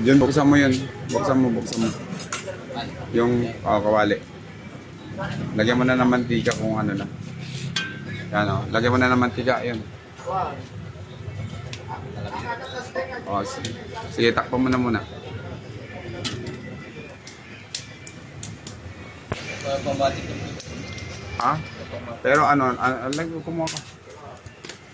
Diyan, buksan mo yun. Buksan mo, buksan mo. Yung oh, kawali. Lagyan mo na ng mantika kung ano na. Yan o. Lagyan mo na ng mantika. Yun. Oh, sige. Sige, takpo mo na muna. Ha? Pero ano, ano, ano kumuha ka.